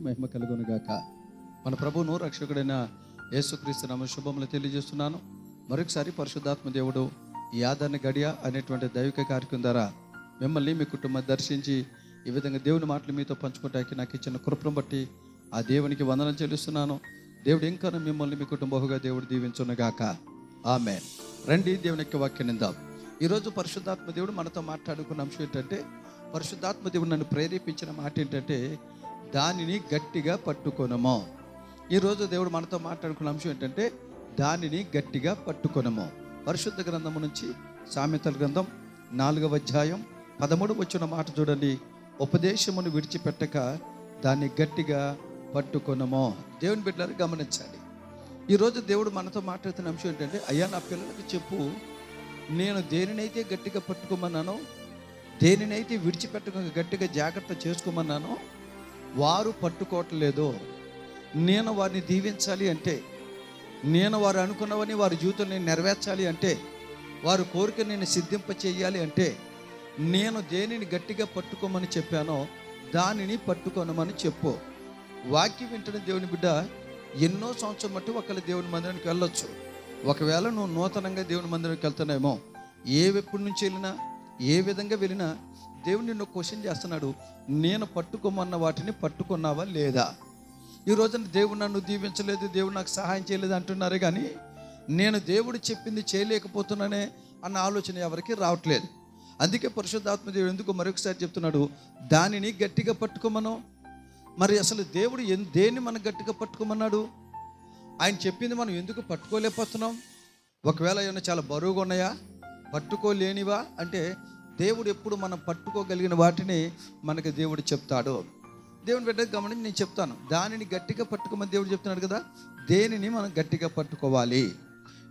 మహిమ కలుగునుగాక. మన ప్రభువును రక్షకుడైన యేసుక్రీస్తు నామ శుభములు తెలియజేస్తున్నాను. మరొకసారి పరిశుద్ధాత్మ దేవుడు ఈ ఆదరణ గడియ అనేటువంటి దైవిక కార్యక్రమం ద్వారా మిమ్మల్ని మీ కుటుంబాన్ని దర్శించి ఈ విధంగా దేవుని మాటలు మీతో పంచుకోవటానికి నాకు ఇచ్చిన కృపను బట్టి ఆ దేవునికి వందనం చెల్లిస్తున్నాను. దేవుడు ఇంకా మిమ్మల్ని మీ కుటుంబహుగా దేవుడు దీవించునుగాక. ఆమె రండి దేవుని యొక్క వాక్యం నిందాం ఈరోజు పరిశుద్ధాత్మ దేవుడు మనతో మాట్లాడుకున్న అంశం ఏంటంటే పరిశుద్ధాత్మ దేవుడు నన్ను ప్రేరేపించిన మాట ఏంటంటే దానిని గట్టిగా పట్టుకొనము. ఈరోజు దేవుడు మనతో మాట్లాడుకున్న అంశం ఏంటంటే దానిని గట్టిగా పట్టుకొనము. పరిశుద్ధ గ్రంథము నుంచి సామెతల గ్రంథం నాలుగవ అధ్యాయం పదమూడు వచ్చిన మాట చూడండి. ఉపదేశమును విడిచిపెట్టక దాన్ని గట్టిగా పట్టుకొనము. దేవుని బిడ్డలను గమనించాలి ఈరోజు దేవుడు మనతో మాట్లాడుతున్న అంశం ఏంటంటే అయ్యా నా పిల్లలకి చెప్పు. నేను దేనినైతే గట్టిగా పట్టుకోమన్నానో దేనినైతే విడిచిపెట్టక గట్టిగా జాగ్రత్త చేసుకోమన్నానో వారు పట్టుకోవట్లేదో నేను వారిని దీవించాలి అంటే నేను వారు అనుకున్నవని వారి జీవితం నేను నెరవేర్చాలి అంటే వారి కోరిక నేను సిద్ధింప చేయాలి అంటే నేను దేనిని గట్టిగా పట్టుకోమని చెప్పానో దానిని పట్టుకోనమని చెప్పు. వాక్యం వింటున్న దేవుని బిడ్డ ఎన్నో సంవత్సరం బట్టి ఒకళ్ళ దేవుని మందిరానికి వెళ్ళొచ్చు. ఒకవేళ నువ్వు నూతనంగా దేవుని మందిరానికి వెళ్తానేమో ఏ ఎప్పటి నుంచి వెళ్ళినా ఏ విధంగా వెళ్ళినా దేవుడు నిన్ను క్వశ్చన్ చేస్తున్నాడు నేను పట్టుకోమన్న వాటిని పట్టుకున్నావా లేదా? ఈ రోజున దేవుడు నన్ను దీవించలేదు దేవుడు నాకు సహాయం చేయలేదు అంటున్నారు కానీ నేను దేవుడు చెప్పింది చేయలేకపోతున్నానే అన్న ఆలోచన ఎవరికి రావట్లేదు. అందుకే పరిశుద్ధాత్మ దేవుడు ఎందుకు మరొకసారి చెప్తున్నాడు దానిని గట్టిగా పట్టుకోమను? మరి అసలు దేవుడు ఎన్ దేన్ని మనం గట్టిగా పట్టుకోమన్నాడు? ఆయన చెప్పింది మనం ఎందుకు పట్టుకోలేకపోతున్నాం? ఒకవేళ ఏమైనా చాలా బరువుగా ఉన్నాయా? పట్టుకోలేనివా? అంటే దేవుడు ఎప్పుడు మనం పట్టుకోగలిగిన వాటిని మనకి దేవుడు చెప్తాడు. దేవుని బిడ్డ గమనించి నేను చెప్తాను. దానిని గట్టిగా పట్టుకోమని దేవుడు చెప్తున్నాడు కదా దేనిని మనం గట్టిగా పట్టుకోవాలి?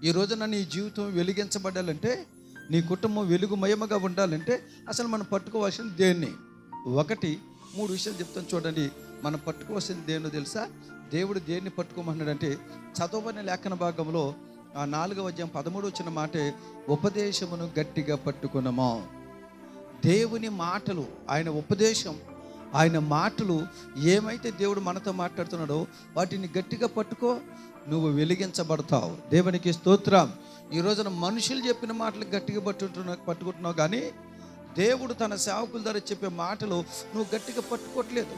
ఈ రోజున నీ జీవితం వెలిగించబడాలంటే నీ కుటుంబం వెలుగుమయముగా ఉండాలంటే అసలు మనం పట్టుకోవాల్సిన దేన్ని? ఒకటి మూడు విషయాలు చెప్తాను చూడండి. మనం పట్టుకోవాల్సిన దేన్నో తెలుసా? దేవుడు దేన్ని పట్టుకోమన్నాడంటే చదవని లేఖన భాగంలో ఆ నాలుగవ అధ్యాయం పదమూడు వచ్చిన మాటే ఉపదేశమును గట్టిగా పట్టుకున్నాము. దేవుని మాటలు ఆయన ఉపదేశం ఆయన మాటలు ఏమైతే దేవుడు మనతో మాట్లాడుతున్నాడో వాటిని గట్టిగా పట్టుకో నువ్వు వెలిగించబడతావు. దేవునికి స్తోత్రం. ఈ రోజున మనుషులు చెప్పిన మాటలు గట్టిగా పట్టుకుంటున్నా పట్టుకుంటున్నావు కానీ దేవుడు తన సేవకుల ద్వారా చెప్పే మాటలు నువ్వు గట్టిగా పట్టుకోవట్లేదు.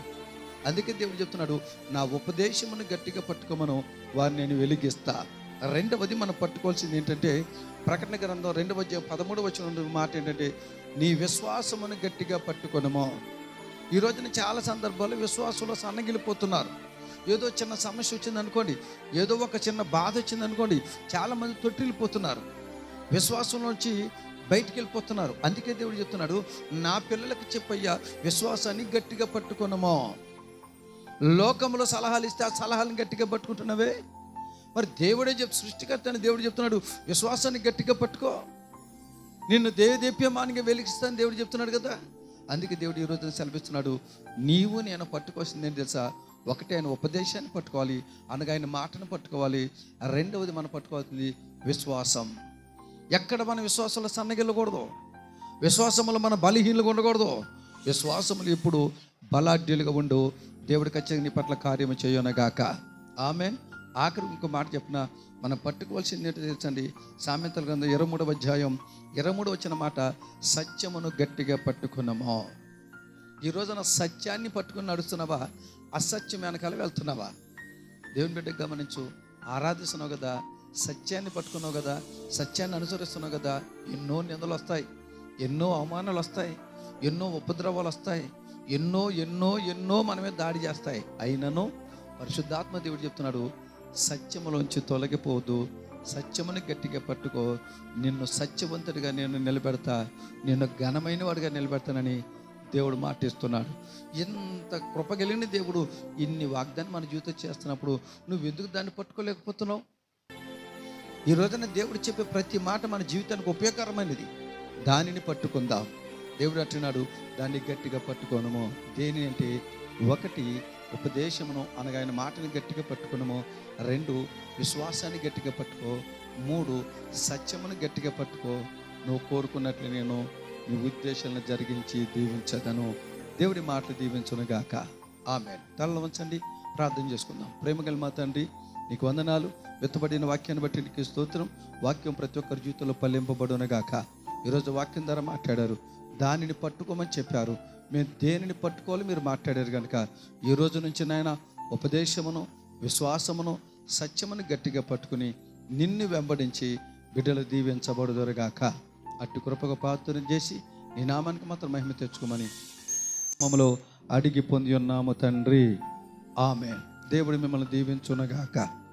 అందుకే దేవుడు చెప్తున్నాడు నా ఉపదేశమును గట్టిగా పట్టుకోమను వారిని నేను వెలిగిస్తా. రెండవది మనం పట్టుకోవాల్సింది ఏంటంటే ప్రకటన గ్రంథం రెండవ పదమూడు వచ్చిన మాట ఏంటంటే నీ విశ్వాసమును గట్టిగా పట్టుకొనము. ఈ రోజున చాలా సందర్భాల్లో విశ్వాసంలో సన్నగిలిపోతున్నారు. ఏదో చిన్న సమస్య వచ్చింది అనుకోండి ఏదో ఒక చిన్న బాధ వచ్చింది అనుకోండి చాలామంది తొట్టిల్లిపోతున్నారు. విశ్వాసంలోంచి బయటికి వెళ్ళిపోతున్నారు. అందుకే దేవుడు చెప్తున్నాడు నా పిల్లలకు చెప్పయ్యా విశ్వాసాన్ని గట్టిగా పట్టుకున్నామో లోకంలో సలహాలు ఇస్తే ఆ సలహాలను గట్టిగా పట్టుకుంటున్నావే? మరి దేవుడే చెప్ సృష్టికర్త అని దేవుడు చెప్తున్నాడు విశ్వాసాన్ని గట్టిగా పట్టుకో. నిన్ను దేవదీప్యమానిగా వెలిగిస్తాను దేవుడు చెప్తున్నాడు కదా. అందుకే దేవుడు ఈ రోజున సెలవిస్తున్నాడు నీవు నేను పట్టుకోవాల్సింది ఏంటి తెలుసా? ఒకటి ఆయన ఉపదేశాన్ని పట్టుకోవాలి అనగా ఆయన మాటను పట్టుకోవాలి రెండవది మనం పట్టుకోవాల్సింది విశ్వాసం. ఎక్కడ మన విశ్వాసంలో సన్నగిల్లకూడదు విశ్వాసములు మన బలహీనలుగా ఉండకూడదు. విశ్వాసములు ఎప్పుడు బలాఢ్యులుగా ఉండు దేవుడి ఖచ్చితంగా నీ పట్ల కార్యము చేయనగాక. ఆమె ఆఖరి ఇంకో మాట చెప్పిన మనం పట్టుకోవాల్సింది ఏంటో తెలుసండి? సామెతల గ్రంథం ఇరవై మూడవ అధ్యాయం ఇరవై మూడు వచ్చిన మాట సత్యమును గట్టిగా పట్టుకున్నాము? ఈ రోజున సత్యాన్ని పట్టుకుని నడుస్తున్నావా? అసత్యం వెనకాల వెళ్తున్నావా? దేవుని బిడ్డకు గమనించు ఆరాధిస్తున్నావు కదా సత్యాన్ని పట్టుకున్నావు కదా సత్యాన్ని అనుసరిస్తున్నావు కదా ఎన్నో నిందలు వస్తాయి ఎన్నో అవమానాలు వస్తాయి ఎన్నో ఉపద్రవాలు వస్తాయి ఎన్నో ఎన్నో ఎన్నో మన మీద దాడి చేస్తాయి. అయినను పరిశుద్ధాత్మ దేవుడు చెప్తున్నాడు సత్యములోంచి తొలగిపోదు. సత్యముని గట్టిగా పట్టుకో. నిన్ను సత్యవంతుడిగా నేను నిలబెడతా. నిన్ను ఘనమైన వాడిగా నిలబెడతానని దేవుడు మాటిస్తున్నాడు ఎంత కృపగలిగిన దేవుడు ఇన్ని వాగ్దాన్ని మన జీవితం చేస్తున్నప్పుడు నువ్వు ఎందుకు దాన్ని పట్టుకోలేకపోతున్నావు? ఈ రోజున దేవుడు చెప్పే ప్రతి మాట మన జీవితానికి ఉపయోగకరమైనది. దానిని పట్టుకుందాం. దేవుడు అంటున్నాడు దాన్ని గట్టిగా పట్టుకోనము. దేని అంటే ఒకటి ఉపదేశమును అనగా ఆయన మాటని గట్టిగా పట్టుకునము రెండు విశ్వాసాన్ని గట్టిగా పట్టుకో మూడు సత్యమును గట్టిగా పట్టుకో నువ్వు కోరుకున్నట్లు నేను నీ ఉద్దేశాలను జరిగించి దీవించదను. దేవుడి మాటలు దీవించును గాక ఆమె తలలో ఉంచండి ప్రార్థన చేసుకుందాం. ప్రేమ గల మా తండ్రి నీకు వందనాలు. వెత్తబడిన వాక్యాన్ని బట్టి నీకు స్తోత్రం. వాక్యం ప్రతి ఒక్కరి జీవితంలో పల్లింపబడునగాక ఈరోజు వాక్యం ద్వారా మాట్లాడారు. దానిని పట్టుకోమని చెప్పారు. మేము దేనిని పట్టుకోవాలి మీరు మాట్లాడారు కనుక ఈ రోజు నుంచి నాయన ఉపదేశమును విశ్వాసమును సత్యమును గట్టిగా పట్టుకుని నిన్ను వెంబడించి బిడ్డలు దీవించబడుదరుగాక. అట్టి కృపగా పాత్రం చేసి నీ నామానికి మాత్రం మహిమ తెచ్చుకోమని మమ్మలో అడిగి పొంది ఉన్నాము తండ్రి. ఆమె దేవుడు మిమ్మల్ని దీవించునగాక.